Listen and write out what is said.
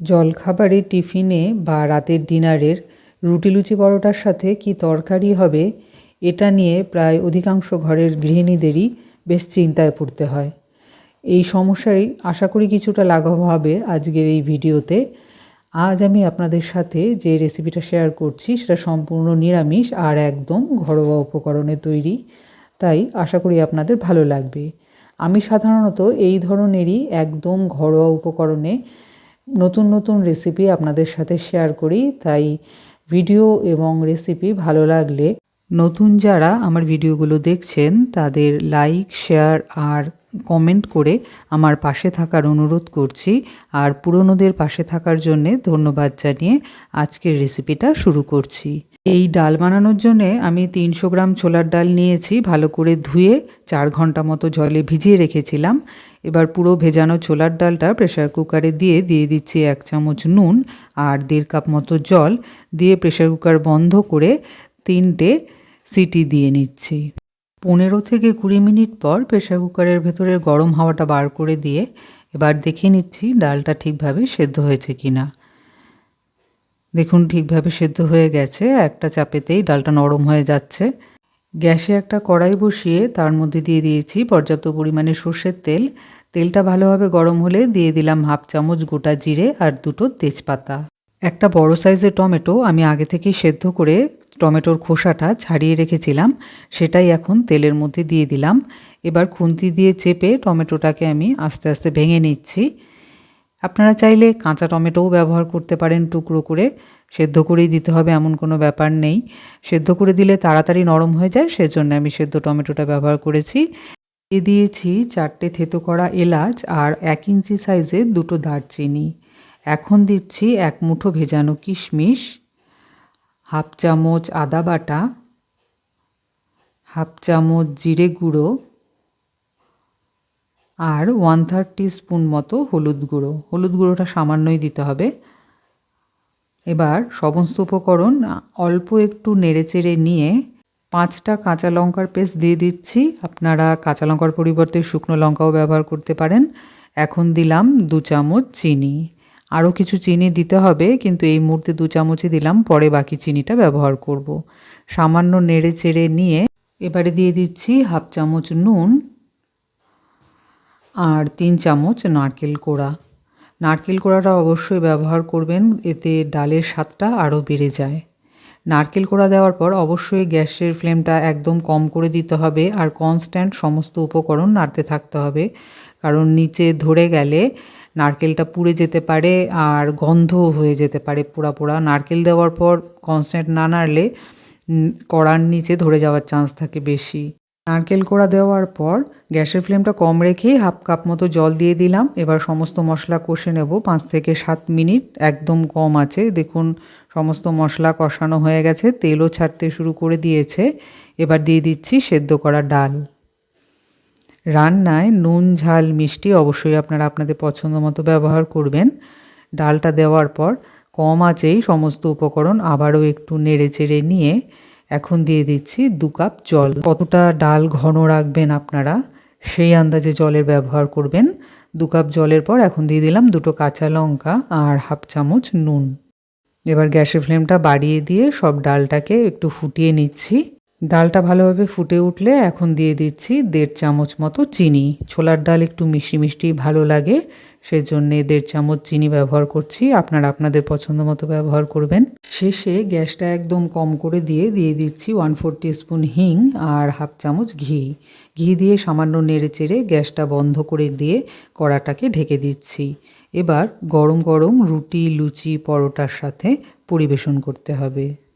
জলখাবারে টিফিনে বা রাতের ডিনারের রুটি লুচি পরোটার সাথে কি তরকারি হবে, এটা নিয়ে প্রায় অধিকাংশ ঘরের গৃহিণীদেরই বেশ চিন্তায় পড়তে হয়। এই সমস্যারই আশা করি কিছুটা লাঘব হবে আজকের এই ভিডিওতে। আজ আমি আপনাদের সাথে যে রেসিপিটা শেয়ার করছি, সেটা সম্পূর্ণ নিরামিষ আর একদম ঘরোয়া উপকরণে তৈরি। তাই আশা করি আপনাদের ভালো লাগবে। আমি সাধারণত এই ধরনেরই একদম ঘরোয়া উপকরণে নতুন নতুন রেসিপি আপনাদের সাথে শেয়ার করি, তাই ভিডিও এবং রেসিপি ভালো লাগলে নতুন যারা আমার ভিডিওগুলো দেখছেন, তাদের লাইক শেয়ার আর কমেন্ট করে আমার পাশে থাকার অনুরোধ করছি। আর পুরনোদের পাশে থাকার জন্যে ধন্যবাদ জানিয়ে আজকের রেসিপিটা শুরু করছি। এই ডাল বানানোর জন্যে আমি তিনশো গ্রাম ছোলার ডাল নিয়েছি, ভালো করে ধুয়ে চার ঘণ্টা মতো জলে ভিজিয়ে রেখেছিলাম। এবার পুরো ভেজানো ছোলার ডালটা প্রেশার কুকারে দিয়ে দিয়ে দিচ্ছি এক চামচ নুন আর দেড় কাপ মতো জল দিয়ে প্রেশার কুকার বন্ধ করে তিনটে সিটি দিয়ে নিচ্ছি। পনেরো থেকে কুড়ি মিনিট পর প্রেশার কুকারের ভেতরের গরম হাওয়াটা বার করে দিয়ে এবার দেখে নিচ্ছি ডালটা ঠিকভাবে সেদ্ধ হয়েছে কি না দেখুন ঠিকভাবে সেদ্ধ হয়ে গেছে, একটা চাপেতেই ডালটা নরম হয়ে যাচ্ছে। গ্যাসে একটা কড়াই বসিয়ে তার মধ্যে দিয়ে দিয়েছি পর্যাপ্ত পরিমাণে সর্ষের তেল। তেলটা ভালোভাবে গরম হলে দিয়ে দিলাম হাফ চামচ গোটা জিরে আর দুটো তেজপাতা। একটা বড় সাইজের টমেটো আমি আগে থেকেই সেদ্ধ করে টমেটোর খোসাটা ছাড়িয়ে রেখেছিলাম, সেটাই এখন তেলের মধ্যে দিয়ে দিলাম। এবার খুন্তি দিয়ে চেপে টমেটোটাকে আমি আস্তে আস্তে ভেঙে নিচ্ছি। আপনারা চাইলে কাঁচা টমেটোও ব্যবহার করতে পারেন টুকরো করে। সেদ্ধ করেই দিতে হবে, এমন কোনো ব্যাপার নেই। সেদ্ধ করে দিলে তাড়াতাড়ি নরম হয়ে যায়, সেজন্য আমি সেদ্ধ টমেটোটা ব্যবহার করেছি। দিয়ে দিয়েছি চারটে থেতো করা এলাচ আর এক ইঞ্চি সাইজের দুটো দারচিনি। এখন দিচ্ছি এক মুঠো ভেজানো কিশমিশ, হাফ চামচ আদা বাটা, হাফ চামচ জিরে গুঁড়ো আর ওয়ান থার্ড স্পুন মতো হলুদ গুঁড়ো। হলুদ গুঁড়োটা সামান্যই দিতে হবে। এবার সমস্ত উপকরণ অল্প একটু নেড়েচেড়ে নিয়ে পাঁচটা কাঁচা লঙ্কার পেস্ট দিয়ে দিচ্ছি। আপনারা কাঁচা লঙ্কার পরিবর্তে শুকনো লঙ্কাও ব্যবহার করতে পারেন। এখন দিলাম দু চামচ চিনি। আরও কিছু চিনি দিতে হবে, কিন্তু এই মুহূর্তে দু চামচই দিলাম, পরে বাকি চিনিটা ব্যবহার করব। সামান্য নেড়ে চেড়ে নিয়ে এবারে দিয়ে দিচ্ছি হাফ চামচ নুন। আর তিন চামচ নারকেল কোড়া। নারকেল কোড়াটা অবশ্যই ব্যবহার করবেন, এতে ডালের স্বাদটা আরও বেড়ে যায়। নারকেল কোড়া দেওয়ার পর অবশ্যই গ্যাসের ফ্লেমটা একদম কম করে দিতে হবে আর কনস্ট্যান্ট সমস্ত উপকরণ নাড়তে থাকতে হবে। কারণ নিচে ধরে গেলে নারকেলটা পুড়ে যেতে পারে আর গন্ধ হয়ে যেতে পারে পোড়া পোড়া। নারকেল দেওয়ার পর কনস্ট্যান্ট না নাড়লে কড়ার নিচে ধরে যাওয়ার চান্স থাকে বেশি। নারকেল কোড়া দেওয়ার পর গ্যাসের ফ্লেমটা কম রেখেই হাফ কাপ মতো জল দিয়ে দিলাম। এবার সমস্ত মশলা কষে নেব। পাঁচ থেকে সাত মিনিট একদম কম আছে। দেখুন, সমস্ত মশলা কষানো হয়ে গেছে। তেলও ছাড়তে শুরু করে দিয়েছে। এবার দিয়ে দিচ্ছি সেদ্ধ করা ডাল। রান্নায় নুন, ঝাল, মিষ্টি অবশ্যই আপনারা আপনাদের পছন্দ মতো ব্যবহার করবেন। ডালটা দেওয়ার পর কম আঁচেই সমস্ত উপকরণ আবারও একটু নেড়ে চেড়ে নিয়ে এখন দিয়ে দিচ্ছি দু কাপ জল। কতটা ডাল ঘন রাখবেন আপনারা, সেই আন্দাজে জলের ব্যবহার করবেন। দু কাপ জলের পর এখন দিয়ে দিলাম দুটো কাঁচা লঙ্কা আর হাফ চামচ নুন। এবার গ্যাসের ফ্লেমটা বাড়িয়ে দিয়ে সব ডালটাকে একটু ফুটিয়ে নিচ্ছি। ডালটা ভালোভাবে ফুটে উঠলে এখন দিয়ে দিচ্ছি দেড় চামচ মতো চিনি। ছোলার ডাল একটু মিষ্টি মিষ্টি ভালো লাগে সেজন্য দেড় চামচ চিনি ব্যবহার করছি। আপনারা আপনাদের পছন্দ মতো ব্যবহার করবেন। শেষে গ্যাসটা একদম কম করে দিয়ে দিয়ে দিচ্ছি ওয়ান ফোর স্পুন হিং আর হাফ চামচ ঘি। ঘি দিয়ে সামান্য নেড়ে চেড়ে গ্যাসটা বন্ধ করে দিয়ে কড়াটাকে ঢেকে দিচ্ছি। এবার গরম গরম রুটি, লুচি, পরোটার সাথে পরিবেশন করতে হবে।